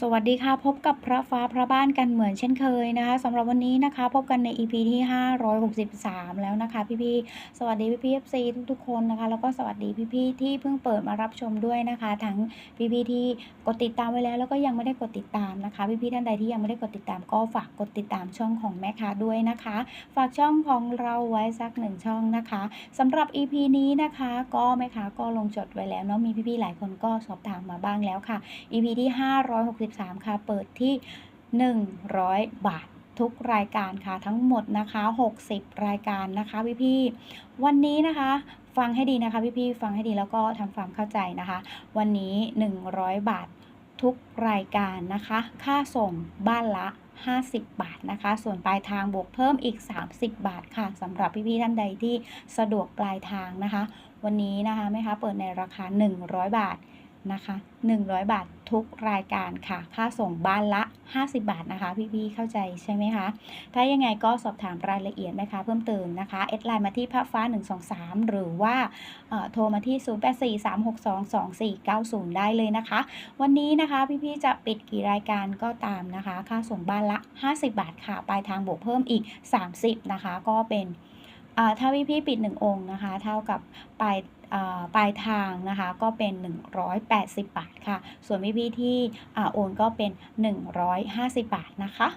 สวัสดีค่ะ พบกับพระฟ้าพระบ้านกันเหมือนเช่นเคยนะคะสำหรับวันนี้นะคะ พบกันใน EP ที่ 563 แล้วนะคะ พี่ๆสวัสดีพี่ๆ FC ทุกๆคนนะคะ แล้วก็สวัสดีพี่ๆที่เพิ่งเปิดมารับชมด้วยนะคะ ทั้งพี่ๆที่กดติดตามไว้แล้ว แล้วก็ยังไม่ได้กดติดตามนะคะ พี่ๆท่านใดที่ยังไม่ได้กดติดตามก็ฝากกดติดตามช่องของแม่ค้าด้วยนะคะ ฝากช่องของเราไว้สักหนึ่งช่องนะคะสำหรับ EP นี้นะคะ ก็แม่ค้าก็ลงจดไว้แล้วเนาะมีพี่ๆหลายคนก็สอบถามมาบ้างแล้วค่ะ EP ที่5 6 563ค่ะ เปิดที่ 100 บาททุกรายการค่ะทั้งหมดนะคะ 60 รายการนะคะพี่ๆวันนี้นะคะ ฟังให้ดีนะคะพี่ๆฟังให้ดีแล้วก็ทำความเข้าใจนะคะ วันนี้ 100 บาททุกรายการนะคะ ค่าส่งบ้านละ 50 บาทนะคะ ส่วนปลายทางบวกเพิ่มอีก 30 บาทค่ะสำหรับพี่ๆท่านใดที่สะดวกปลายทางนะคะ วันนี้นะคะแม่ค้าเปิดในราคา 100 บาท นะคะ 100 บาททุกรายการค่ะ ค่าส่งบ้านละ 50 บาทนะคะ พี่ๆเข้าใจใช่ไหมคะ ถ้ายังไงก็สอบถามรายละเอียดนะคะเพิ่มเติมนะคะแอดไลน์มาที่พระฟ้า 123 หรือว่าเอ่อโทรมาที่ 0843622490 ได้เลยนะคะ วันนี้นะคะพี่ๆจะปิดกี่รายการก็ตามนะคะ ค่าส่งบ้านละ 50 บาทค่ะปลายทางบวกเพิ่มอีก 30 นะคะ ก็เป็นอ่าถ้าพี่ๆปิด 1 องค์นะคะ เท่ากับปลาย ปลายทางนะคะก็เป็น 180 บาทค่ะ ส่วนพี่ๆที่อ่โอนก็เป็น 150 บาทนะคะ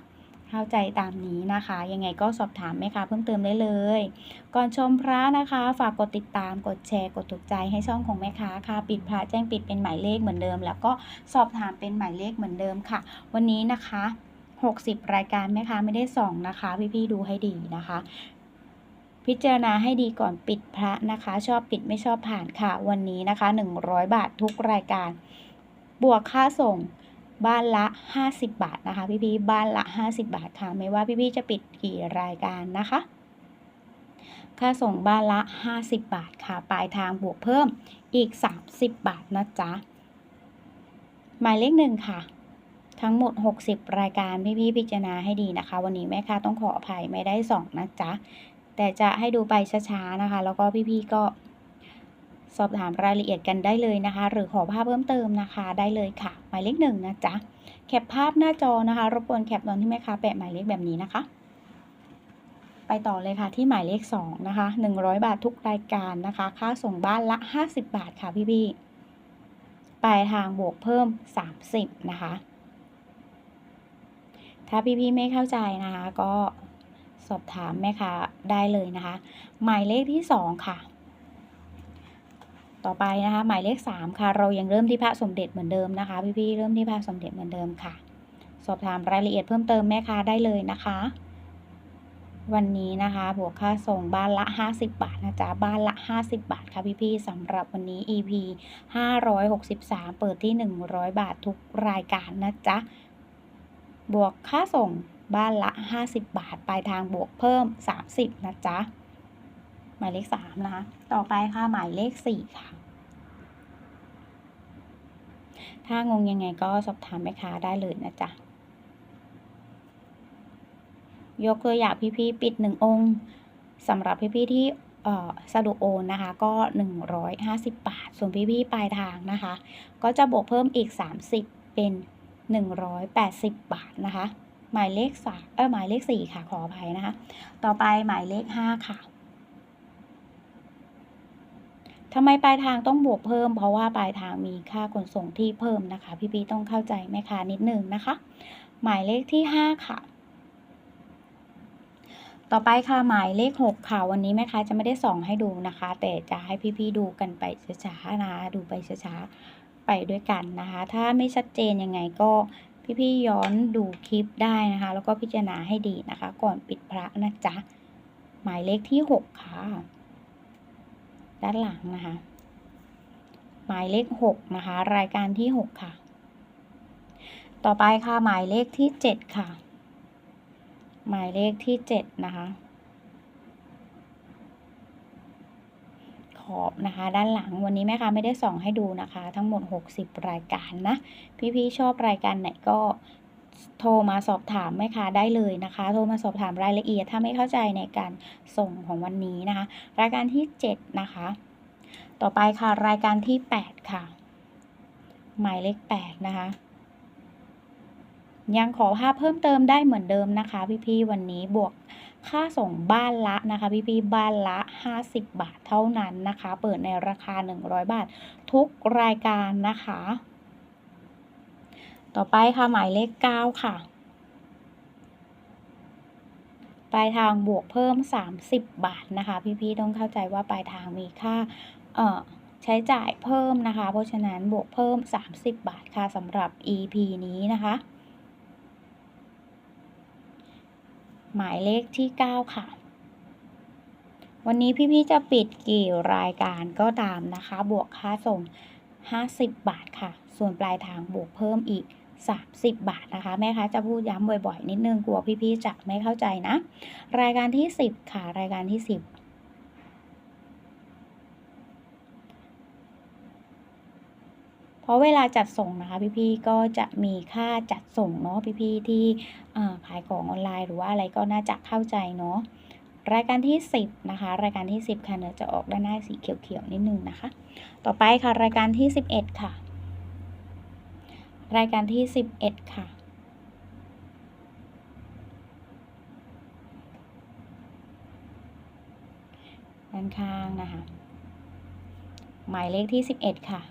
เข้าใจตามนี้นะคะ ยังไงก็สอบถามแม่ค้าเพิ่มเติมได้เลย ก่อนชมพระนะคะ ฝากกดติดตามกดแชร์กดถูกใจให้ช่องของแม่ค้าค่ะ ปิดพระแจ้งปิดเป็นหมายเลขเหมือนเดิม แล้วก็สอบถามเป็นหมายเลขเหมือนเดิมค่ะ วันนี้นะคะ 60 รายการแม่ค้าไม่ได้ส่องนะคะ พี่ๆดูให้ดีนะคะ พิจารณาให้ดีก่อนปิดพระนะคะ ชอบปิดไม่ชอบผ่านค่ะ วันนี้นะคะ 100 บาททุกรายการ บวกค่าส่งบ้านละ 50 บาทนะคะ พี่ๆบ้านละ 50 บาทค่ะ ไม่ว่าพี่ๆจะปิดกี่รายการนะคะ ค่าส่งบ้านละ 50 บาทค่ะ ปลายทางบวกเพิ่มอีก 30 บาทนะจ๊ะ หมายเลขหนึ่งค่ะ ทั้งหมด 60 รายการพี่ๆพิจารณาให้ดีนะคะ วันนี้แม่ค้าต้องขออภัยไม่ได้สองนะจ๊ะ แต่จะให้ดูไปช้าๆนะคะ แล้วก็พี่ๆก็สอบถามรายละเอียดกันได้เลยนะคะ หรือขอภาพเพิ่มเติมนะคะได้เลยค่ะ หมายเลขหนึ่งนะจ๊ะแคปภาพหน้าจอนะคะ รบกวนแคปตอนที่แม่ค้าแปะหมายเลขแบบนี้นะคะ ไปต่อเลยค่ะที่หมายเลข 2 นะคะ 100 บาททุกรายการนะคะ ค่าส่งบ้านละ 50 บาทค่ะพี่ๆปลายทางบวกเพิ่ม 30 นะคะ ถ้าพี่ๆไม่เข้าใจนะคะก็ สอบถามแม่ค้าได้เลยนะคะ หมายเลขที่ 2 ค่ะ ต่อไปนะคะ หมายเลข 3 ค่ะ เรายังเริ่มที่พระสมเด็จเหมือนเดิมนะคะ พี่ๆเริ่มที่พระสมเด็จเหมือนเดิมค่ะ สอบถามรายละเอียดเพิ่มเติมแม่ค้าได้เลยนะคะ วันนี้นะคะ บวกค่าส่งบ้านละ 50 บาทนะจ๊ะบ้านละ 50 บาทค่ะพี่ๆสำหรับวันนี้ EP 563 เปิดที่ 100 บาททุกรายการนะจ๊ะบวกค่าส่ง บ้านละ 50 บาท ปลายทางบวกเพิ่ม 30 นะจ๊ะ หมายเลข 3 นะคะ ต่อไปค่ะ หมายเลข 4 ค่ะ ถ้างงยังไงก็สอบถามแม่ค้าได้เลยนะจ๊ะ ยกตัวอย่างพี่ๆปิด 1 องค์สำหรับพี่ๆที่เอ่อสะดวกโอนนะคะก็ 150 บาท ส่วนพี่ๆปลายทางนะคะ ก็จะบวกเพิ่มอีก 30 เป็น 180 บาทนะคะ หมายเลขสามเออหมายเลข4ค่ะขออภัยนะคะ ต่อไปหมายเลข5ค่ะทำไมปลายทางต้องบวกเพิ่ม เพราะว่าปลายทางมีค่าขนส่งที่เพิ่มนะคะ พี่ๆต้องเข้าใจแม่ค้านิดนึงนะคะ หมายเลขที่5ค่ะ ต่อไปค่ะหมายเลข6ค่ะวันนี้แม่ค้าจะไม่ได้ส่องให้ดูนะคะ แต่จะให้พี่ๆดูกันไปช้าๆนะคะดูไปช้าๆไปด้วยกันนะคะ ถ้าไม่ชัดเจนยังไงก็ พี่ๆย้อนดูคลิปได้นะคะ แล้วก็พิจารณาให้ดีนะคะ ก่อนปิดพระนะจ๊ะ หมายเลขที่ 6 ค่ะ ด้านหลังนะคะ หมายเลข 6 นะคะ รายการที่ 6 ค่ะ ต่อไปค่ะหมายเลขที่ 7 ค่ะ หมายเลขที่ 7 นะคะ อบนะคะ ด้านหลังวันนี้แม่ค้าไม่ได้ส่องให้ดูนะคะ ทั้งหมด 60 รายการนะ พี่ๆชอบรายการไหนก็โทรมาสอบถามแม่ค้าได้เลยนะคะ โทรมาสอบถามรายละเอียดถ้าไม่เข้าใจในการส่งของวันนี้นะคะ รายการที่ 7 นะคะ ต่อไปค่ะรายการที่ 8 ค่ะ หมายเลข 8 นะคะ ยังขอภาพเพิ่มเติมได้เหมือนเดิมนะคะ พี่ๆวันนี้บวก ค่าส่งบ้านละนะคะพี่ๆบ้านละ 50 บาทเท่านั้นนะคะ เปิดในราคา 100 บาท ทุกรายการนะคะ ต่อไปค่ะหมายเลข 9 ค่ะปลายทางบวกเพิ่ม 30 บาทนะคะ พี่ๆต้องเข้าใจว่าปลายทางมีค่าเอ่อใช้จ่ายเพิ่มนะคะ เพราะฉะนั้นบวกเพิ่ม 30 บาทค่ะสำหรับ EP นี้นะคะ หมายเลขที่ 9 ค่ะ วันนี้พี่ๆจะปิดกี่รายการก็ตามนะคะ บวกค่าส่ง 50 บาทค่ะ ส่วนปลายทางบวกเพิ่มอีก 30 บาทนะคะ แม่ค้าจะพูดย้ำบ่อยๆ นิดนึงกลัวพี่ๆจะไม่เข้าใจนะ รายการที่ 10 ค่ะ รายการที่ 10 เพ ราะเวลาจัดส่งนะคะพี่ๆก็จะมีค่าจัดส่งเนาะพี่ๆที่ขายของออนไลน์ หรือว่าอะไรก็น่าจะเข้าใจเนาะรายการที่ 10 นะคะ รายการที่ 10 ค่ะเนื้อจะออกด้านหน้าสีเขียวๆนิดนึงนะคะ ต่อไปค่ะรายการที่ 11 ค่ะ รายการที่ 11 ค่ะ ด้านข้างนะคะ หมายเลขที่ 11 ค่ะ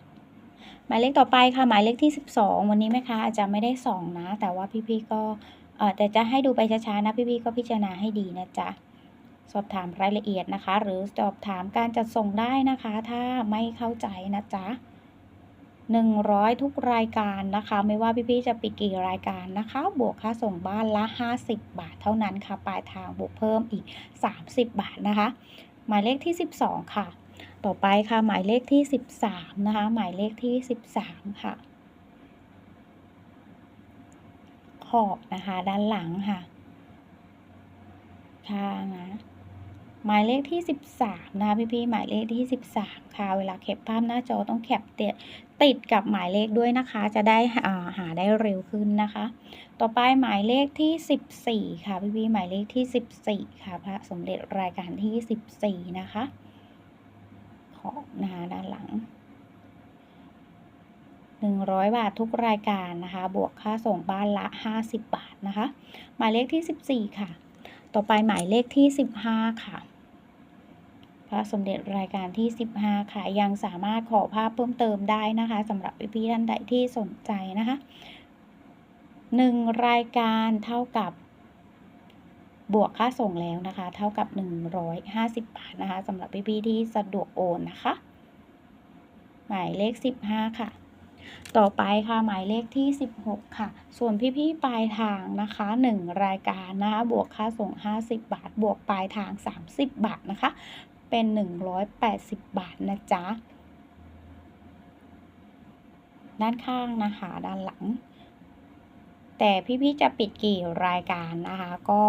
หมายเลขต่อไปค่ะหมายเลขที่ 12 วันนี้แม่ค้าอาจจะไม่ได้สองนะ แต่ว่าพี่ๆก็เออแต่จะให้ดูไปช้าๆนะพี่ๆก็พิจารณาให้ดีนะจ๊ะสอบถามรายละเอียดนะคะ หรือสอบถามการจัดส่งได้นะคะ ถ้าไม่เข้าใจนะจ๊ะ100 ทุกรายการนะคะ ไม่ว่าพี่ๆจะปิดกี่รายการนะคะ บวกค่าส่งบ้านละ 50 บาทเท่านั้นค่ะ ปลายทางบวกเพิ่มอีก 30 บาทนะคะ หมายเลขที่ 12 ค่ะ ต่อไปค่ะหมายเลขที่ 13 นะคะ หมายเลขที่ 13 ค่ะ ขอบนะคะ ด้านหลังค่ะข้างนะหมายเลขที่ 13 นะคะพี่ๆหมายเลขที่ 13 ค่ะ เวลาแคปภาพหน้าจอต้องแคปเตติดกับหมายเลขด้วยนะคะ จะได้หาได้เร็วขึ้นนะคะ ต่อไปหมายเลขที่ 14 ค่ะพี่ๆหมายเลขที่ 14 ค่ะ พระสมเด็จรายการที่ 14 นะคะ อบนะคะด้านหลัง 100 บาททุกรายการนะคะ บวกค่าส่งบ้านละ 50 บาทนะคะ หมายเลขที่ 14 ค่ะ ต่อไปหมายเลขที่ 15 ค่ะ พระสมเด็จรายการที่ 15 ค่ะ ยังสามารถขอภาพเพิ่มเติมได้นะคะสำหรับพี่ๆท่านใดที่สนใจนะคะ 1 รายการเท่ากับ บวกค่าส่งแล้วนะคะ เท่ากับ 150 บาทนะคะสำหรับพี่ๆที่สะดวกโอนนะคะ หมายเลข 15 ค่ะต่อไปค่ะหมายเลขที่ 16 ค่ะ ส่วนพี่ๆปลายทางนะคะ 1 รายการนะคะบวกค่าส่ง 50 บาท บวกปลายทาง 30 บาทนะคะ เป็น 180 บาทนะจ๊ะ ด้านข้างนะคะด้านหลัง แต่พี่ๆจะปิดกี่รายการนะคะก็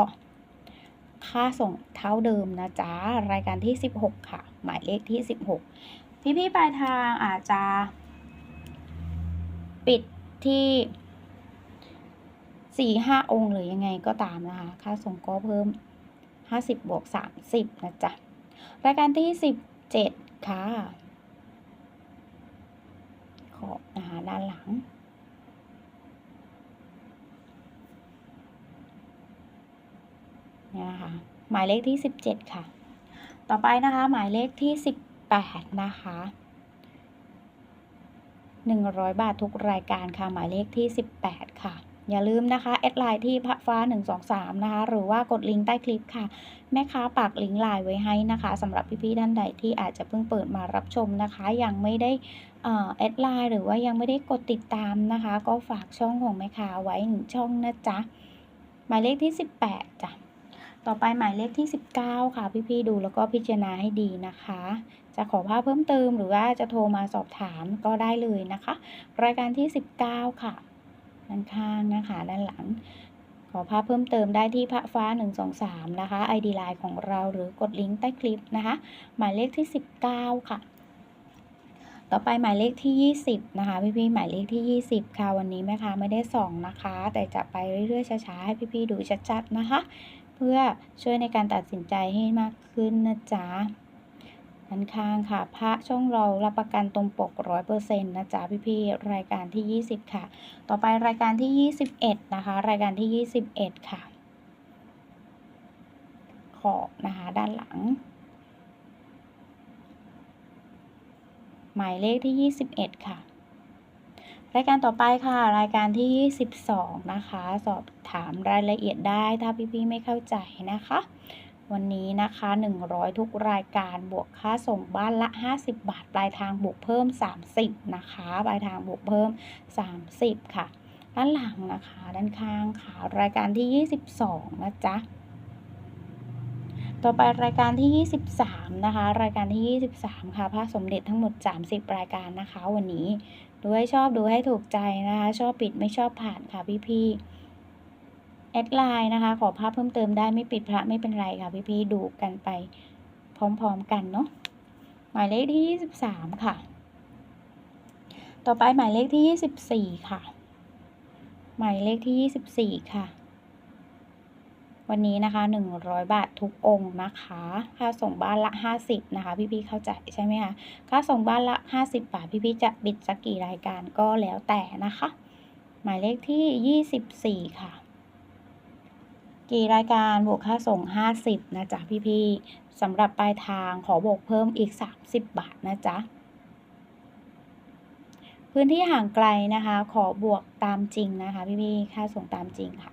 ค่าส่งเท่าเดิมนะจ๊ะ รายการที่ 16 ค่ะ หมายเลขที่ 16 พี่ๆปลายทางอาจจะปิดที่สี่ห้าองค์หรือยังไงก็ตามนะคะ ค่าส่งก็เพิ่มห้าสิบบวกสามสิบนะจ๊ะ รายการที่สิบเจ็ดค่ะ ขอบนะคะด้านหลัง เนี่ยนะคะหมายเลขที่สิบเจ็ดค่ะ ต่อไปนะคะ หมายเลขที่สิบแปดนะคะ100 บาททุกรายการค่ะ หมายเลขที่ 18 ค่ะ อย่าลืมนะคะแอดไลน์ที่พระฟ้า 123 นะคะ หรือว่ากดลิงก์ใต้คลิปค่ะ แม่ค้าปักลิงก์ไลน์ไว้ให้นะคะสำหรับพี่ๆท่านใดที่อาจจะเพิ่งเปิดมารับชมนะคะ ยังไม่ได้แอดไลน์หรือว่ายังไม่ได้กดติดตามนะคะ ก็ฝากช่องของแม่ค้าไว้หนึ่งช่องนะจ๊ะ หมายเลขที่ 18จ้ะ ต่อไปหมายเลขที่ 19 ค่ะ พี่ๆดูแล้วก็พิจารณาให้ดีนะคะ จะขอภาพเพิ่มเติมหรือว่าจะโทรมาสอบถามก็ได้เลยนะคะ รายการที่ 19 ค่ะด้านข้างนะคะ ด้านหลัง ขอภาพเพิ่มเติมได้ที่พระฟ้า 123 นะคะ ID ไลน์ของเราหรือกดลิงก์ใต้คลิปนะคะ หมายเลขที่ 19 ค่ะต่อไปหมายเลขที่ 20 นะคะ พี่ๆหมายเลขที่ 20 ค่ะ วันนี้แม่ค้าไม่ได้สองนะคะ แต่จะไปเรื่อยๆช้าๆให้พี่ๆดูชัดๆนะคะ เพื่อช่วยในการตัดสินใจให้มากขึ้นนะจ๊ะด้านข้างค่ะ พระช่องเรารับประกันตรงปกร้อยเปอร์เซ็นต์นะจ๊ะพี่ๆรายการที่20ค่ะ ต่อไปรายการที่21นะคะ รายการที่21ค่ะ ขอบนะคะด้านหลัง หมายเลขที่21ค่ะ รายการต่อไปค่ะ รายการที่22นะคะ สอบถามรายละเอียดได้ถ้าพี่ๆไม่เข้าใจนะคะ วันนี้นะคะ 100 ทุกรายการบวกค่าส่งบ้านละ 50 บาท ปลายทางบวกเพิ่ม 30 นะคะ ปลายทางบวกเพิ่ม 30 ค่ะ ด้านหลังนะคะ ด้านข้างค่ะ รายการที่ 22 นะจ๊ะต่อไปรายการที่ 23 นะคะ รายการที่ 23 ค่ะพระสมเด็จทั้งหมด 30 รายการนะคะ วันนี้ ดูให้ชอบดูให้ถูกใจนะคะ ชอบปิดไม่ชอบผ่านค่ะพี่ๆแอดไลน์นะคะ ขอภาพเพิ่มเติมได้ไม่ปิดพระไม่เป็นไรค่ะพี่ๆดูกันไป พร้อมๆกันเนาะหมายเลขที่ 23 ค่ะ ต่อไปหมายเลขที่ 24 ค่ะ หมายเลขที่ 24 ค่ะ วันนี้นะคะ 100 บาททุกองค์นะคะ ค่าส่งบ้านละ 50 นะคะ พี่ๆเข้าใจใช่ไหมคะค่าส่งบ้านละ 50 บาท พี่ๆจะบิดสักกี่รายการก็แล้วแต่นะคะ หมายเลขที่ 24 ค่ะ กี่รายการบวกค่าส่ง 50 นะจ๊ะพี่ๆสำหรับปลายทางขอบวกเพิ่มอีก 30 บาทนะจ๊ะพื้นที่ห่างไกลนะคะ ขอบวกตามจริงนะคะ พี่ๆค่าส่งตามจริงค่ะ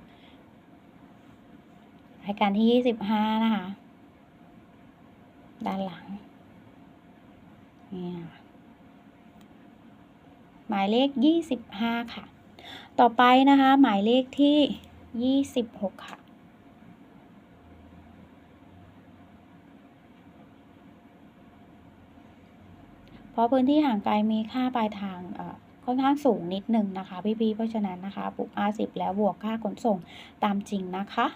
รายการที่25นะคะ ด้านหลังนี่หมายเลข25ค่ะ ต่อไปนะคะ หมายเลขที่26ค่ะเพราะพื้นที่ห่างไกลมีค่าปลายทางค่อนข้างสูงนิดหนึ่งนะคะพี่ๆเพราะฉะนั้นนะคะ ปลุก50แล้วบวกค่าขนส่งตามจริงนะคะ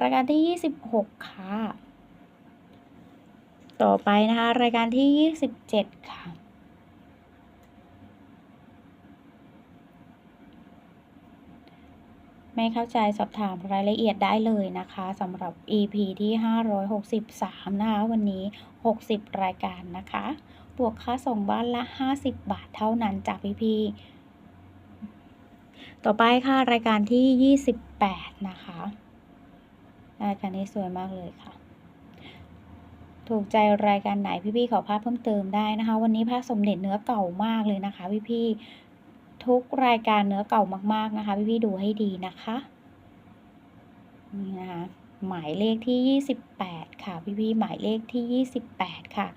รายการที่ 26 ค่ะ ต่อไปนะคะ รายการที่ 27 ค่ะ ไม่เข้าใจสอบถามรายละเอียดได้เลยนะคะสำหรับ EP ที่ 563 นะคะ วันนี้ 60 รายการนะคะ บวกค่าส่งบ้านละ 50 บาทเท่านั้นจากพี่ๆต่อไปค่ะ รายการที่ 28 นะคะ รายการนี้สวยมากเลยค่ะ ถูกใจรายการไหนพี่ๆขอภาพเพิ่มเติมได้นะคะ วันนี้พระสมเด็จเนื้อเก่ามากเลยนะคะ พี่ๆทุกรายการเนื้อเก่ามากๆนะคะ พี่ๆดูให้ดีนะคะนี่นะคะหมายเลขที่ 28 ค่ะ พี่ๆหมายเลขที่ 28 ค่ะ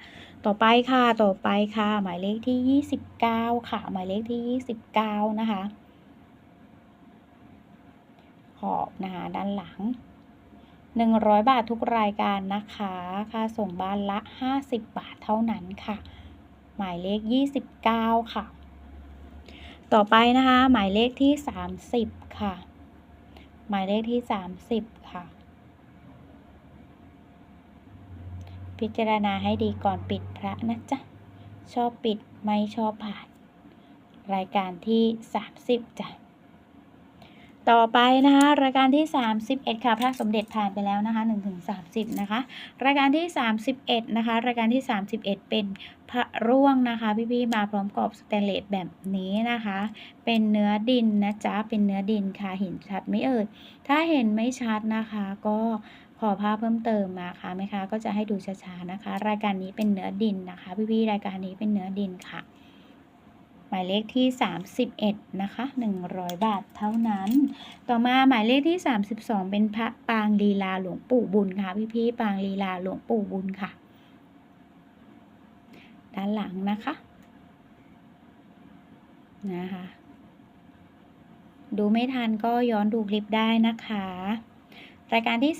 ต่อไปค่ะต่อไปค่ะ หมายเลขที่ 29 ค่ะ หมายเลขที่ 29 นะคะ ขอบนะคะด้านหลัง 100 บาททุกรายการนะคะ ค่าส่งบ้านละ 50 บาทเท่านั้นค่ะ หมายเลข 29 ค่ะ ต่อไปนะคะ หมายเลขที่ 30 ค่ะ หมายเลขที่ 30 ค่ะ พิจารณาให้ดีก่อนปิดพระนะจ๊ะ ชอบปิดไม่ชอบผ่าน รายการที่ 30จ้ะ ต่อไปนะคะรายการที่ 31 ค่ะ พระสมเด็จผ่านไปแล้วนะคะ1ถึง30นะคะ รายการที่ 31 นะคะ รายการที่ 31 เป็นพระร่วงนะคะพี่ๆมาพร้อมกรอบสแตนเลสแบบนี้นะคะ เป็นเนื้อดินนะจ๊ะเป็นเนื้อดินค่ะเห็นชัดไหมเอ่ยถ้าเห็นไม่ชัดนะคะก็ขอภาพเพิ่มเติมมาค่ะไหมคะก็จะให้ดูช้าๆนะคะ รายการนี้เป็นเนื้อดินนะคะ พี่ๆรายการนี้เป็นเนื้อดินค่ะ หมายเลขที่ 31 นะคะ 100 บาทเท่านั้น ต่อมาหมายเลขที่ 32 เป็นพระปางลีลาหลวงปู่บุญค่ะพี่ๆปางลีลาหลวงปู่บุญค่ะ ด้านหลังนะคะนะคะ ดูไม่ทันก็ย้อนดูคลิปได้นะคะ รายการที่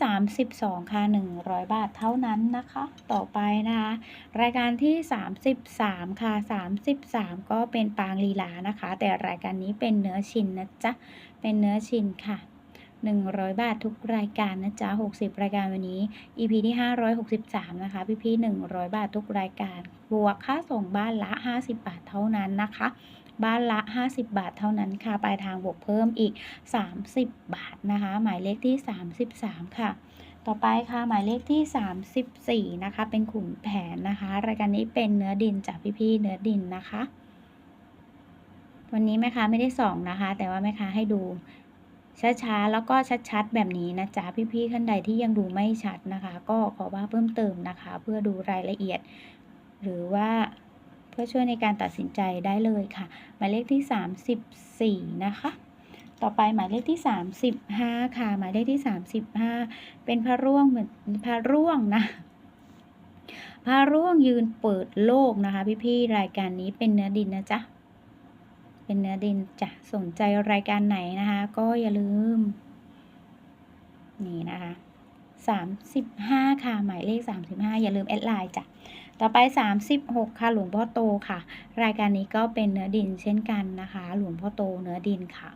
32 ค่ะ 100 บาทเท่านั้นนะคะ ต่อไปนะคะ รายการที่ 33 ค่ะ 33 ก็เป็นปางลีลานะคะ แต่รายการนี้เป็นเนื้อชินนะจ๊ะ เป็นเนื้อชินค่ะ100 บาททุกรายการนะจ๊ะ 60 รายการวันนี้ EP ที่ 563 นะคะ พี่ๆ100 บาททุกรายการ บวกค่าส่งบ้านละ 50 บาทเท่านั้นนะคะ บ้านละ 50 บาทเท่านั้นค่ะ ปลายทางบวกเพิ่มอีก 30 บาทนะคะ หมายเลขที่ 33 ค่ะ ต่อไปค่ะหมายเลขที่ 34 นะคะ เป็นขุนแผนนะคะ รายการนี้เป็นเนื้อดินจากพี่ๆเนื้อดินนะคะ วันนี้แม่ค้าไม่ได้ส่องนะคะ แต่ว่าแม่ค้าให้ดูช้าๆ แล้วก็ชัดๆ แบบนี้นะจ๊ะ พี่ๆท่านใดที่ยังดูไม่ชัดนะคะ ก็ขอว่าเพิ่มเติมนะคะ เพื่อดูรายละเอียด หรือว่า พื่อช่วยในการตัดสินใจได้เลยค่ะ หมายเลขที่ 34 นะคะ ต่อไปหมายเลขที่ 35 ค่ะ หมายเลขที่ 35 เป็นพระร่วงเหมือนพระร่วงนะพระร่วงยืนเปิดโลกนะคะพี่ๆรายการนี้เป็นเนื้อดินนะจ๊ะเป็นเนื้อดินจ้ะสนใจรายการไหนนะคะ ก็อย่าลืม นี่นะคะ35 ค่ะ หมายเลข 35 อย่าลืมแอดไลน์จ้ะ ต่อไป 36 ค่ะหลวงพ่อโตค่ะ รายการนี้ก็เป็นเนื้อดินเช่นกันนะคะ หลวงพ่อโตเนื้อดินค่ะ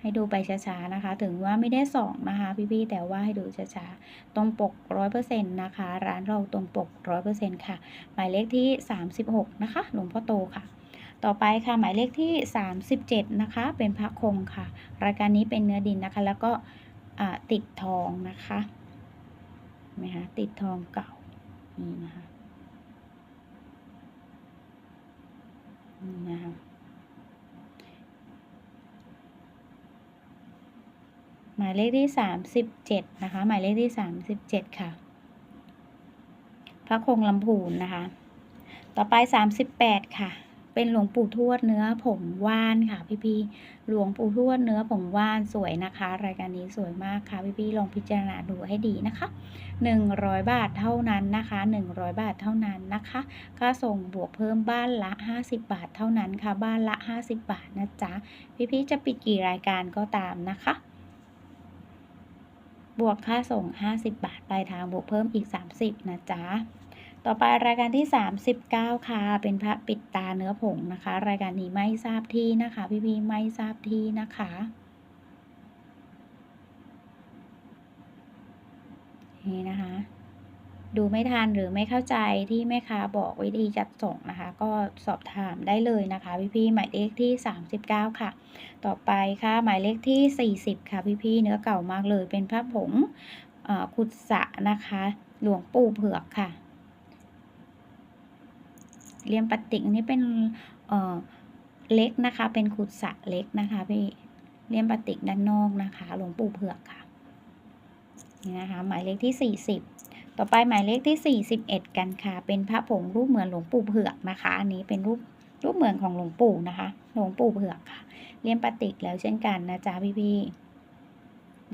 ให้ดูไปช้าๆนะคะ ถึงว่าไม่ได้สองนะคะ พี่ๆแต่ว่าให้ดูช้าๆตรงปก100%นต์นะคะ ร้านเราตรงปก100%ค่ะ หมายเลขที่ 36 นะคะ หลวงพ่อโตค่ะต่อไปค่ะหมายเลขที่ 37 นะคะ เป็นพระคงค่ะ รายการนี้เป็นเนื้อดินนะคะ แล้วก็ติดทองนะคะเห็นไหมคะติดทองเก่า นี่นะคะนี่นะคะหมายเลขที่สามสิบเจ็ดนะคะ หมายเลขที่สามสิบเจ็ดค่ะ พระคงลำพูนนะคะ ต่อไปสามสิบแปดค่ะ เป็นหลวงปู่ทวดเนื้อผงว่านค่ะพี่ๆหลวงปู่ทวดเนื้อผงว่านสวยนะคะ รายการนี้สวยมากค่ะพี่ๆลองพิจารณาดูให้ดีนะคะ 100 บาทเท่านั้นนะคะ 100 บาทเท่านั้นนะคะค่าส่งบวกเพิ่มบ้านละ 50 บาทเท่านั้นค่ะ บ้านละ 50 บาทนะจ๊ะพี่ๆจะปิดกี่รายการก็ตามนะคะบวกค่าส่ง 50 บาทปลายทางบวกเพิ่มอีก 30 นะจ๊ะ ต่อไปรายการที่ 39 ค่ะ เป็นพระปิดตาเนื้อผงนะคะ รายการนี้ไม่ทราบที่นะคะ พี่ๆไม่ทราบที่นะคะ นี่นะคะ ดูไม่ทันหรือไม่เข้าใจที่แม่ค้าบอกวิธีจัดส่งนะคะ ก็สอบถามได้เลยนะคะ พี่ๆหมายเลขที่ 39 ค่ะ ต่อไปค่ะหมายเลขที่ 40 ค่ะ พี่ๆเนื้อเก่ามากเลยเป็นพระผงอ่อขุดสะนะคะ หลวงปู่เผือกค่ะ เลี่ยมปฏิกนี้เป็นเอ่อเล็กนะคะ เป็นขุดสะเล็กนะคะพี่เลี่ยมปฏิกด้านนอกนะคะ หลวงปู่เผือกค่ะนี่นะคะ หมายเลขที่ 40 ต่อไปหมายเลขที่ 41 กันค่ะ เป็นพระผงรูปเหมือนหลวงปู่เผือกนะคะ อันนี้เป็นรูปรูปเหมือนของหลวงปู่นะคะ หลวงปู่เผือกค่ะเลี่ยมปฏิกแล้วเช่นกันนะจ๊ะพี่ๆ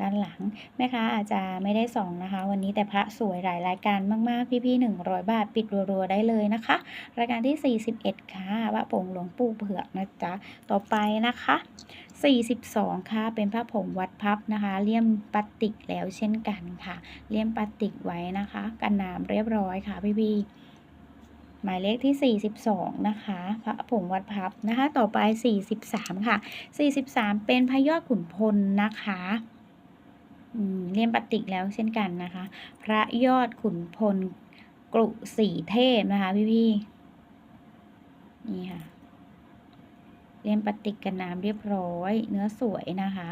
ด้านหลังแม่ค้าอาจจะไม่ได้ส่องนะคะ วันนี้แต่พระสวยหลายรายการมาก ๆ พี่ๆ100 บาทปิดรัวๆได้เลยนะคะ รายการที่ 41 ค่ะพระผงหลวงปู่เผือกนะจ๊ะต่อไปนะคะ 42 ค่ะ เป็นพระผงวัดพับนะคะ เลี่ยมปฏิกแล้วเช่นกันค่ะ เลี่ยมปฏิกไว้นะคะ กันน้ำเรียบร้อยค่ะพี่ๆหมายเลขที่ 42 นะคะ พระผงวัดพับนะคะ ต่อไป 43 ค่ะ 43 เป็นพระยอดขุนพลนะคะ เลี่ยมปฏิกแล้วเช่นกันนะคะ พระยอดขุนพลกรุสีเทพนะคะพี่ๆนี่ค่ะเลี่ยมปฏิกกันน้ำเรียบร้อย เนื้อสวยนะคะ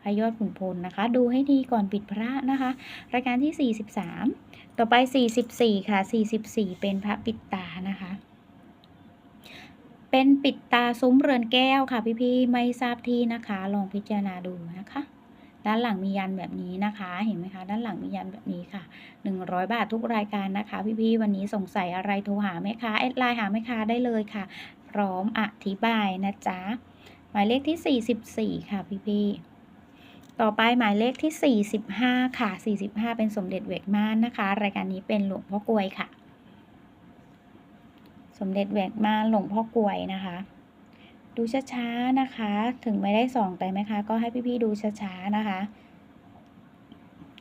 พระยอดขุนพลนะคะ ดูให้ดีก่อนปิดพระนะคะ รายการที่ 43 ต่อไป 44 ค่ะ 44 เป็นพระปิดตานะคะเป็นปิดตาซุ้มเรือนแก้วค่ะพี่ๆ ไม่ทราบที่นะคะ ลองพิจารณาดูนะคะ ด้านหลังมียันแบบนี้นะคะ เห็นไหมคะ ด้านหลังมียันแบบนี้ค่ะ 100 บาททุกรายการนะคะ พี่ๆวันนี้สงสัยอะไรโทรหาแม่ค้าแอดไลน์หาแม่ค้าได้เลยค่ะ พร้อมอธิบายนะจ๊ะหมายเลขที่ 44 ค่ะพี่ๆต่อไปหมายเลขที่ 45 ค่ะ 45 เป็นสมเด็จเวกม่านนะคะ รายการนี้เป็นหลวงพ่อกลวยค่ะ สมเด็จแหวกม่านหลวงพ่อกลวยนะคะ ดูช้าๆนะคะ ถึงไม่ได้ส่องแต่ไหมคะ ก็ให้พี่ๆดูช้าๆนะคะ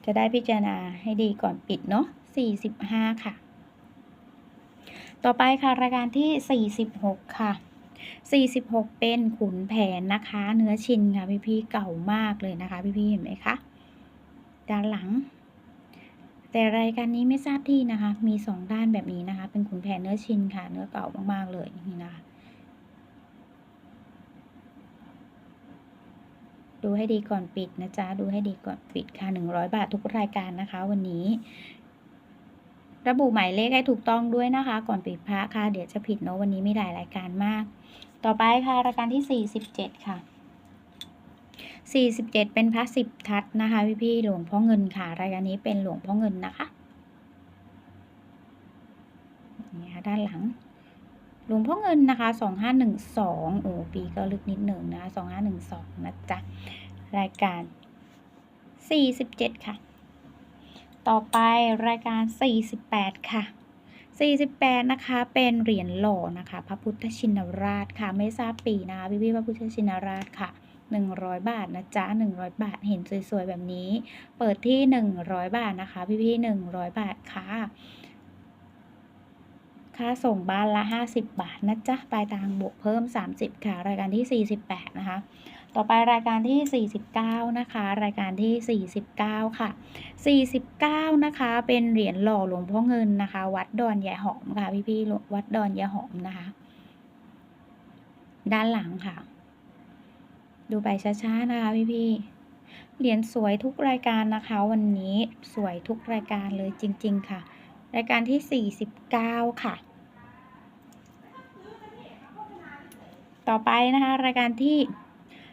จะได้พิจารณาให้ดีก่อนปิดเนาะ45 ค่ะ ต่อไปค่ะรายการที่ 46 ค่ะ 46 เป็นขุนแผนนะคะ เนื้อชินค่ะพี่ๆเก่ามากเลยนะคะ พี่ๆเห็นไหมคะด้านหลัง แต่รายการนี้ไม่ทราบที่นะคะ มีสองด้านแบบนี้นะคะ เป็นขุนแผนเนื้อชินค่ะ เนื้อเก่ามากๆเลยนี่นะคะ ดูให้ดีก่อนปิดนะจ๊ะ ดูให้ดีก่อนปิดค่ะ100 บาททุกรายการนะคะ วันนี้ ระบุหมายเลขให้ถูกต้องด้วยนะคะ ก่อนปิดพระค่ะ เดี๋ยวจะผิดเนาะวันนี้ไม่ได้รายการมาก ต่อไปค่ะรายการที่ 47 ค่ะ 47 เป็นพระสิบทัศนะคะพี่พี่หลวงพ่อเงินค่ะ รายการนี้เป็นหลวงพ่อเงินนะคะนี่ค่ะด้านหลัง หลวงพ่อเงินนะคะ 2512 โอ้ปีก็ลึกนิดหนึ่งนะ 2512 นะจ๊ะ รายการ 47 ค่ะ ต่อไปรายการ 48 ค่ะ 48 นะคะ เป็นเหรียญหล่อนะคะ พระพุทธชินราชค่ะ ไม่ทราบปีนะคะพี่พี่พระพุทธชินราชค่ะ100 บาทนะจ๊ะ100 บาทเห็นสวยๆ แบบนี้ เปิดที่ 100 บาทนะคะ พี่พี่ๆ100 บาทค่ะ ค่าส่งบ้านละ 50 บาทนะจ๊ะปลายทางบวกเพิ่ม 30 ค่ะ รายการที่ 48 นะคะ ต่อไปรายการที่ 49 นะคะ รายการที่ 49 ค่ะ 49 นะคะ เป็นเหรียญหล่อหลวงพ่อเงินนะคะ วัดดอนยายหอมค่ะพี่ๆวัดดอนยายหอมนะคะ ด้านหลังค่ะ ดูไปช้าๆนะคะพี่ๆเหรียญสวยทุกรายการนะคะ วันนี้สวยทุกรายการเลยจริง ๆ ค่ะ รายการที่ 49 ค่ะ ต่อไปนะคะ รายการที่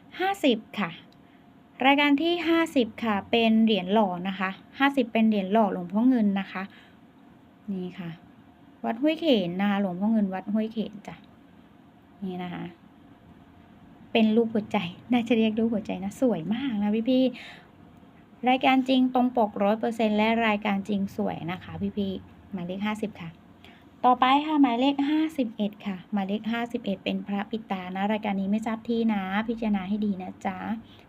50 ค่ะ รายการที่ 50 ค่ะ เป็นเหรียญหล่อนะคะ 50 เป็นเหรียญหล่อหลวงพ่อเงินนะคะ นี่ค่ะ วัดห้วยเขนนะคะ หลวงพ่อเงินวัดห้วยเขนจ้ะ นี่นะคะเป็นรูปหัวใจ น่าจะเรียกรูปหัวใจนะ สวยมากนะพี่พี่รายการจริงตรงปกร้อยเปอร์เซ็นและรายการจริงสวยนะคะ พี่พี่หมายเลขห้าสิบค่ะ ต่อไปค่ะหมายเลขห้าสิบเอ็ดค่ะ หมายเลขห้าสิบเอ็ดเป็นพระปิตานะ รายการนี้ไม่ทราบที่นะ พิจารณาให้ดีนะจ๊ะ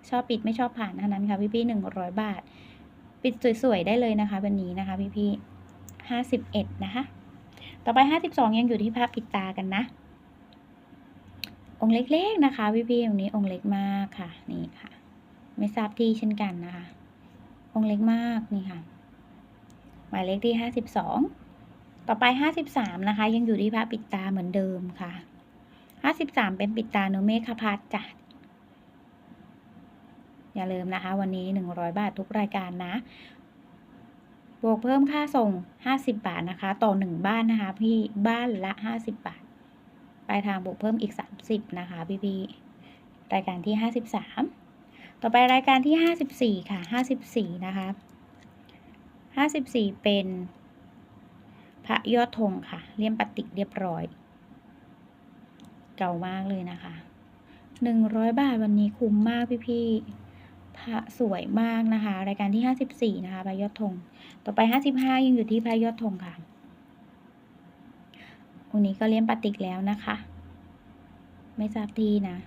ชอบปิดไม่ชอบผ่านเท่านั้นค่ะ พี่พี่หนึ่งร้อยบาท ปิดสวยๆ ได้เลยนะคะวันนี้นะคะพี่พี่ห้าสิบเอ็ดนะคะ ต่อไปห้าสิบสองยังอยู่ที่พระปิตากันนะ องค์เล็กๆนะคะ พี่ๆตรงนี้องค์เล็กมากค่ะ นี่ค่ะ ไม่ทราบที่เช่นกันนะคะ องค์เล็กมากนี่ค่ะ หมายเลขที่ห้าสิบสอง ต่อไปห้าสิบสามนะคะ ยังอยู่ที่พระปิดตาเหมือนเดิมค่ะห้าสิบสามเป็นปิดตาเนอเมฆพัดจ้ะอย่าลืมนะคะ วันนี้หนึ่งร้อยบาททุกรายการนะบวกเพิ่มค่าส่งห้าสิบบาทนะคะ ต่อหนึ่งบ้านนะคะ พี่บ้านละห้าสิบบาท ปลายทางบวกเพิ่มอีก 30 นะคะ พี่พี่ๆรายการที่ 53 ต่อไปรายการที่ 54 ค่ะ 54 นะคะ 54 เป็น พระยอดธงค่ะ เลี่ยมปฏิกเรียบร้อย เก่ามากเลยนะคะ100บาทวันนี้คุ้มมากพี่พี่ๆพระสวยมากนะคะ รายการที่54นะคะพระยอดธง ต่อไป55ยังอยู่ที่พระยอดธงค่ะวันนี้ก็เลี่ยมปฏิกแล้วนะคะ ไม่ทราบทีนะ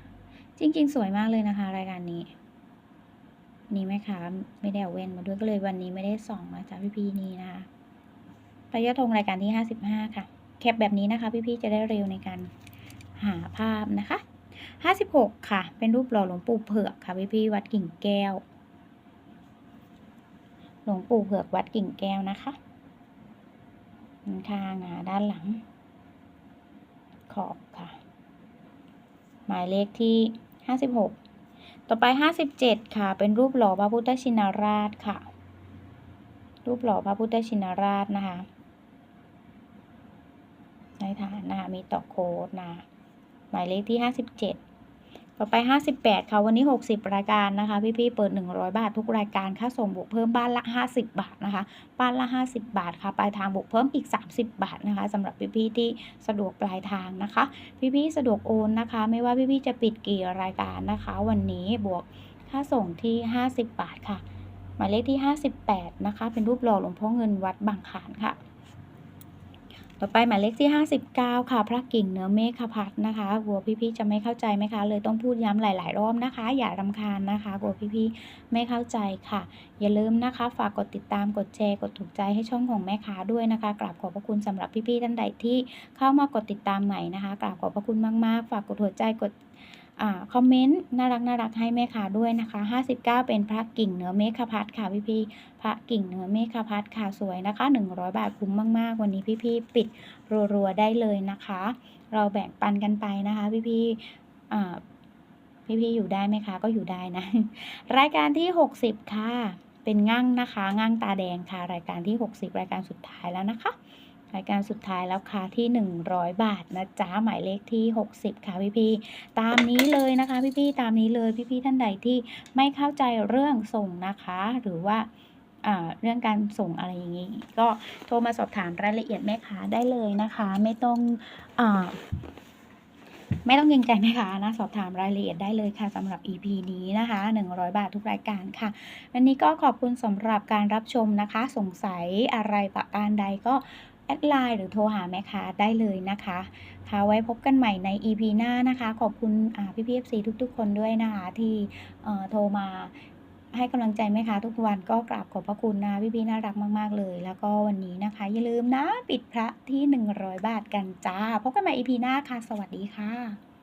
จริง ๆ สวยมากเลยนะคะ รายการนี้นี่ไหมคะไม่ได้เอาเว้นมาด้วยก็เลยวันนี้ไม่ได้ส่องนะจ๊ะพี่ๆนี่นะคะ ระยอดธงรายการที่ห้าสิบห้าค่ะ แคปแบบนี้นะคะพี่ๆจะได้เร็วในการหาภาพนะคะห้าสิบหกค่ะ เป็นรูปหล่อหลวงปู่เผือกค่ะพี่ๆวัดกิ่งแก้ว หลวงปู่เผือกวัดกิ่งแก้วนะคะข้างๆนะคะด้านหลัง ขอบค่ะ หมายเลขที่ห้าสิบหกต่อไปห้าสิบเจ็ดค่ะ เป็นรูปหล่อพระพุทธชินราชค่ะรูปหล่อพระพุทธชินราชนะคะ ในฐานนะคะมีต่อโค้ดนะหมายเลขที่ห้าสิบเจ็ดต่อไป 58 ค่ะ วันนี้ 60 รายการนะคะ พี่ๆ เปิด 100 บาท ทุกรายการค่าส่งบวกเพิ่มบ้านละ 50 บาทนะคะ บ้านละ 50 บาทค่ะ ปลายทางบวกเพิ่มอีก 30 บาทนะคะสำหรับพี่ๆ ที่สะดวกปลายทางนะคะ พี่ๆ สะดวกโอนนะคะ ไม่ว่าพี่ๆ จะปิดกี่รายการนะคะ วันนี้บวกค่าส่งที่ 50 บาทค่ะ หมายเลขที่ 58 นะคะ เป็นรูปหล่อหลวงพ่อเงินวัดบางขานค่ะ ต่อไปหมายเลขที่ 59 ค่ะ พระกิ่งเนื้อเมฆพัดนะคะกลัวพี่ๆจะไม่เข้าใจไหมคะ เลยต้องพูดย้ำหลาย ๆ รอบนะคะ อย่ารำคาญนะคะกลัวพี่ๆไม่เข้าใจค่ะ อย่าลืมนะคะ ฝากกดติดตามกดแชร์กดถูกใจให้ช่องของแม่ค้าด้วยนะคะกราบขอบพระคุณสำหรับพี่ๆท่านใดที่เข้ามากดติดตามใหม่นะคะกราบขอบพระคุณมากๆ ฝากกดหัวใจกด คอมเมนต์น่ารักน่ารักให้แม่ค้าด้วยนะคะ 59 เป็นพระกิ่งเนื้อเมฆพัดค่ะพี่ๆพระกิ่งเนื้อเมฆพัดค่ะสวยนะคะ 100 บาทคุ้มมาก ๆ วันนี้พี่ๆปิดรัวๆได้เลยนะคะ เราแบ่งปันกันไปนะคะ พี่ๆอ่าพี่ๆอยู่ได้ไหมคะ ก็อยู่ได้นะ รายการที่ 60 ค่ะ เป็นงั่งนะคะ งั่งตาแดงค่ะ รายการที่ 60 รายการสุดท้ายแล้วนะคะ รายการสุดท้ายแล้วค่ะที่ 100 บาทนะจ๊ะหมายเลขที่ 60 ค่ะพี่ๆตามนี้เลยนะคะพี่ๆตามนี้เลยพี่ๆท่านใดที่ไม่เข้าใจเรื่องส่งนะคะ หรือว่าเรื่องการส่งอะไรอย่างงี้ ก็โทรมาสอบถามรายละเอียดแม่ค้าได้เลยนะคะ ไม่ต้องอไม่ต้องเกรงใจแม่ค้านะ สอบถามรายละเอียดได้เลยค่ะสำหรับ EP นี้นะคะ 100 บาททุกรายการค่ะ วันนี้ก็ขอบคุณสำหรับการรับชมนะคะ สงสัยอะไรประการใดก็ แอดไลน์หรือโทรหาแม่ค้าได้เลยนะคะค่ะไว้พบกันใหม่ใน EP หน้านะคะ ขอบคุณพี่พี่ๆ FC ทุกๆ คนด้วยนะคะ ที่โทรมาให้กำลังใจแม่ค้าทุกวันก็กราบขอบพระคุณนะพี่พี่ๆน่ารักมาก ๆ เลย แล้วก็วันนี้นะคะ อย่าลืมนะ ปิดพระที่ 100 บาทกันจ้า พบกันใหม่ EP หน้าค่ะ สวัสดีค่ะ